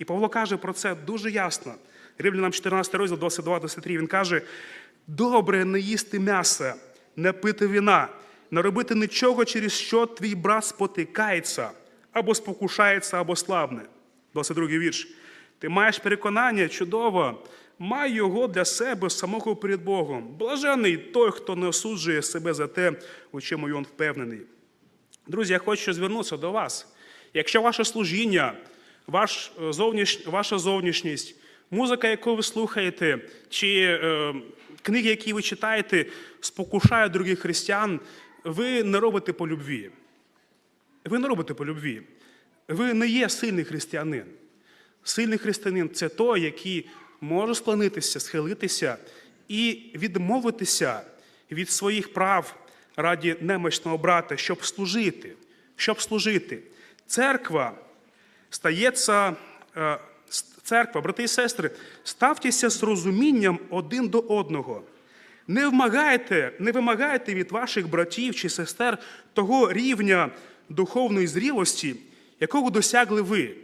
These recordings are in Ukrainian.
І Павло каже про це дуже ясно. Римлянам 14 розділ 22-23 він каже: добре не їсти м'яса, не пити вина, не робити нічого, через що твій брат спотикається, або спокушається, або слабне. 22 вірш. Ти маєш переконання чудово, май його для себе самого перед Богом. Блажений той, хто не осуджує себе за те, у чому він впевнений. Друзі, я хочу звернутися до вас. Якщо ваше служіння, ваш е, зовніш... ваша зовнішність, музика, яку ви слухаєте, чи е, книги, які ви читаєте, спокушає других християн, ви не робите по любві. Ви не робите по любві. Ви не є сильний християнин. Сильний християнин це той, який може склонитися, схилитися і відмовитися від своїх прав раді немощного брата, щоб служити. Щоб служити. Церква стається, е, церква, брати і сестри, ставтеся з розумінням один до одного. Не вимагайте, не вимагайте від ваших братів чи сестер того рівня духовної зрілості, якого досягли ви.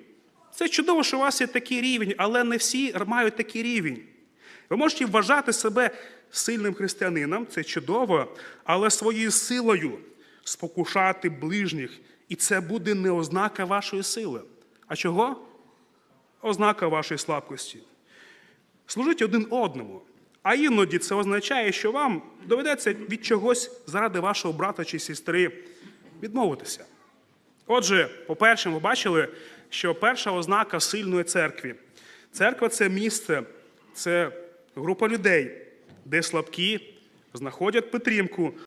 Це чудово, що у вас є такий рівень, але не всі мають такий рівень. Ви можете вважати себе сильним християнином, це чудово, але своєю силою спокушати ближніх. І це буде не ознака вашої сили. А чого? Ознака вашої слабкості. Служіть один одному. А іноді це означає, що вам доведеться від чогось заради вашого брата чи сестри відмовитися. Отже, по-перше, ми бачили, що перша ознака сильної церкви. Церква це місце, це група людей, де слабкі знаходять підтримку